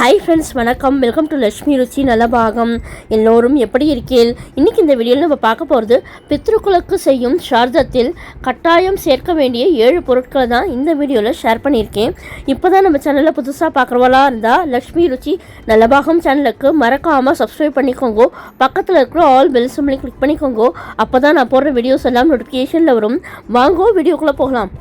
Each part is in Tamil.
ஹாய் ஃப்ரெண்ட்ஸ் வணக்கம். வெல்கம் டு லட்சுமி ருச்சி நலபாகம் எல்லோரும் எப்படி இருக்கீள் இன்னைக்கு இந்த வீடியோவில் நம்ம பார்க்க போகிறது பித்ருக்களுக்கு செய்யும் ஷார்தத்தில் கட்டாயம் சேர்க்க வேண்டிய ஏழு பொருட்களை தான் இந்த வீடியோவில் ஷேர் பண்ணியிருக்கேன். இப்போ தான் நம்ம சேனலில் புதுசாக பார்க்குறவளா இருந்தால் லக்ஷ்மி ருச்சி நல்லபாகம் சேனலுக்கு மறக்காமல் சப்ஸ்கிரைப் பண்ணிக்கோங்க. பக்கத்தில் இருக்கிற ஆல் பெல் சிம்லையும் கிளிக் பண்ணிக்கோங்க. அப்போ தான் நான் போடுற வீடியோஸ் எல்லாம் நோட்டிஃபிகேஷனில் வரும். வாங்கோ வீடியோக்குள்ளே போகலாம்.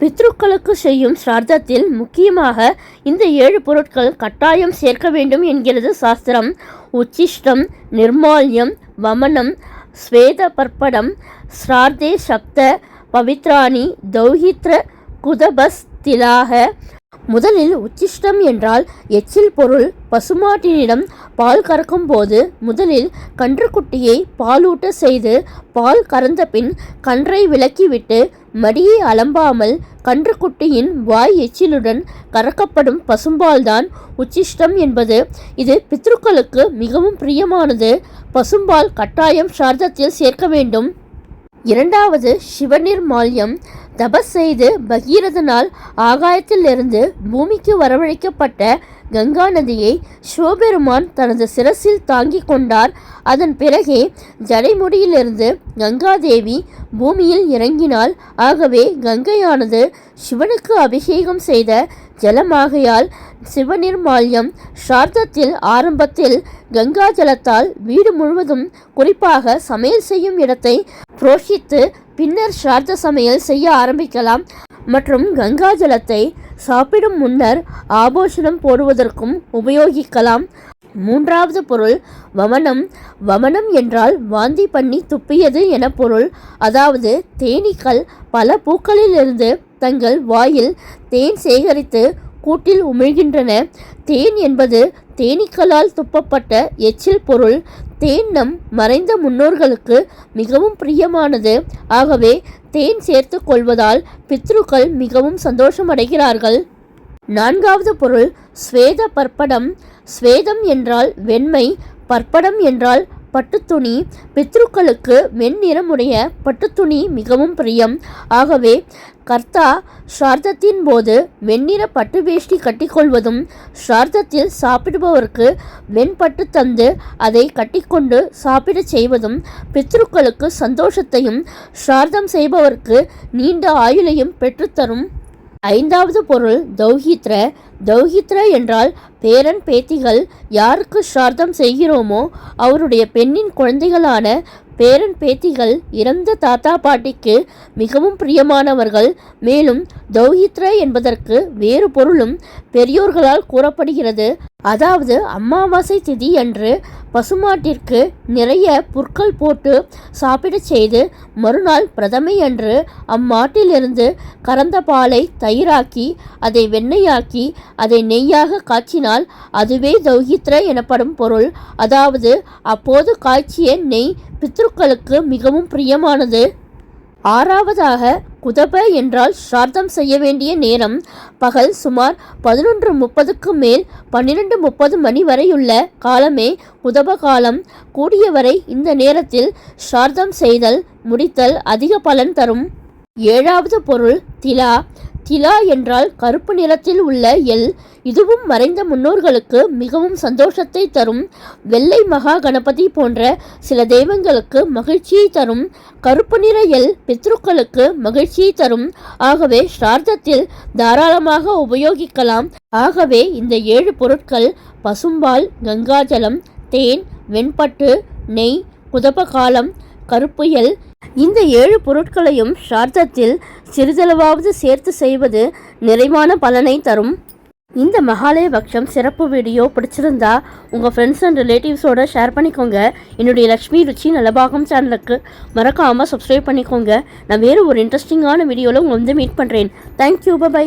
பித்ருக்களுக்கு செய்யும் ஸ்ரார்த்தத்தில் முக்கியமாக இந்த ஏழு பொருட்கள் கட்டாயம் சேர்க்க வேண்டும் என்கிறது சாஸ்திரம். உச்சிஷ்டம் நிர்மால்யம் வமனம் ஸ்வேத பற்படம் ஸ்ரார்தே சப்த பவித்ராணி தௌஹித்ர குதபஸ் திலாக முதலில் உச்சிஷ்டம் என்றால் எச்சில் பொருள் பசுமாட்டினிடம் பால் கறக்கும் போது முதலில் கன்றுக்குட்டியை பாலூட்ட செய்து பால் கறந்த பின் கன்றை விலக்கிவிட்டு மடியை அலம்பாமல் கன்றுக்குட்டியின் வாய் எச்சிலுடன் கறக்கப்படும் பசும்பால்தான் உச்சிஷ்டம் என்பது. இது பித்ருக்களுக்கு மிகவும் பிரியமானது. பசும்பால் கட்டாயம் சார்தத்தில் சேர்க்க வேண்டும். இரண்டாவது சிவநிர்மால்யம் தபஸ் செய்து பகீரதனால் ஆகாயத்திலிருந்து பூமிக்கு வரவழைக்கப்பட்ட கங்கா நதியை சிவபெருமான் தனது சிரசில் தாங்கிக் கொண்டார். அதன் பிறகே ஜடைமுடியிலிருந்து கங்காதேவி பூமியில் இறங்கினாள். ஆகவே கங்கையானது சிவனுக்கு அபிஷேகம் செய்த ஜலமாகையால் சிவநிர்மால்யம் சார்த்தத்தில் ஆரம்பத்தில் கங்கா ஜலத்தால் வீடு முழுவதும் குறிப்பாக சமையல் செய்யும் இடத்தை புரோஷித்து பின்னர் ஸ்ரார்த்த சமையல் செய்ய ஆரம்பிக்கலாம். மற்றும் கங்கா ஜலத்தை சாப்பிடும் முன்னர் ஆபோஷணம் போடுவதற்கும் உபயோகிக்கலாம். மூன்றாவது பொருள் வமனம். வமனம் என்றால் வாந்தி பண்ணி துப்பியது என பொருள். அதாவது தேனீக்கள் பல பூக்களிலிருந்து தங்கள் வாயில் தேன் சேகரித்து கூட்டில் உமிழ்கின்றன. தேன் என்பது தேனீக்களால் துப்பப்பட்ட எச்சில் பொருள். தேன் நம் மறைந்த முன்னோர்களுக்கு மிகவும் பிரியமானது. ஆகவே தேன் சேர்த்து கொள்வதால் பித்ருக்கள் மிகவும் சந்தோஷமடைகிறார்கள். நான்காவது பொருள் ஸ்வேத பற்படம். ஸ்வேதம் என்றால் வெண்மை பற்படம் என்றால் பட்டுத்துணி. பித்ருக்களுக்கு வெண்ணிறமுடைய பட்டுத்துணி மிகவும் பிரியம். ஆகவே கர்த்தா ஸ்ரார்த்தத்தின் போது வெண்ணிற பட்டு வேஷ்டி கட்டிக்கொள்வதும் ஸ்ரார்த்தத்தில் சாப்பிடுபவருக்கு வெண்பட்டு தந்து அதை கட்டிக்கொண்டு சாப்பிடச் செய்வதும் பித்ருக்களுக்கு சந்தோஷத்தையும் ஸ்ரார்த்தம் செய்பவருக்கு நீண்ட ஆயுளையும் பெற்றுத்தரும். ஐந்தாவது பொருள் தௌஹித்ர. தௌஹித்ர என்றால் பேரன் பேத்திகள் யாருக்கு ஸ்ரார்த்தம் செய்கிறோமோ அவருடைய பெண்ணின் குழந்தைகளான பேரன் பேத்திகள் இறந்த தாத்தா பாட்டிக்கு மிகவும் பிரியமானவர்கள். மேலும் தௌஹித்ர என்பதற்கு வேறு பொருளும் பெரியோர்களால் கூறப்படுகிறது. அதாவது அமாவாசை திதி அன்று பசுமாட்டிற்கு நிறைய புற்கள் போட்டு சாப்பிடச் செய்து மறுநாள் பிரதமை அன்று அம்மாட்டிலிருந்து கறந்த பாலை தயிராக்கி அதை வெண்ணெயாக்கி அதை நெய்யாக காய்ச்சினால் அதுவே தௌஹித்ர எனப்படும் பொருள். அதாவது அப்போது காய்ச்சிய நெய் பித்ருக்களுக்கு மிகவும் பிரியமானது. ஆறாவதாக குதப என்றால் ஸ்ரார்த்தம் செய்ய வேண்டிய நேரம் பகல் சுமார் பதினொன்று முப்பதுக்கு மேல் பன்னிரண்டு முப்பது மணி வரையுள்ள காலமே குதப காலம். கூடியவரை இந்த நேரத்தில் ஸ்ரார்த்தம் செய்தல் முடித்தல் அதிக பலன் தரும். ஏழாவது பொருள் திலா. திலா என்றால் கருப்பு நிறத்தில் உள்ள எல். இதுவும் மறைந்த முன்னோர்களுக்கு மிகவும் சந்தோஷத்தை தரும். வெள்ளை மகா கணபதி போன்ற சில தெய்வங்களுக்கு மகிழ்ச்சியை தரும். கருப்பு நிற எல் பித்ருக்களுக்கு மகிழ்ச்சியை தரும். ஆகவே ஸ்ரார்த்தத்தில் தாராளமாக உபயோகிக்கலாம். ஆகவே இந்த ஏழு பொருட்கள் பசும்பால் கங்காஜலம் தேன் வெண்பட்டு நெய் குதபகாலம் காலம் கருப்புயல். இந்த ஏழு பொருட்களையும் சார்த்தத்தில் சிறிதளவாவது சேர்த்து செய்வது நிறைவான பலனை தரும். இந்த மகாலய பக்ஷம் சிறப்பு வீடியோ பிடிச்சிருந்தா உங்கள் ஃப்ரெண்ட்ஸ் அண்ட் ரிலேட்டிவ்ஸோட ஷேர் பண்ணிக்கோங்க. என்னுடைய லக்ஷ்மி ருச்சி நலபாகம் சேனலுக்கு மறக்காமல் சப்ஸ்கிரைப் பண்ணிக்கோங்க. நான் வேறு ஒரு இன்ட்ரெஸ்டிங்கான வீடியோவில் உங்களை வந்து மீட் பண்ணுறேன் தேங்க்யூ பை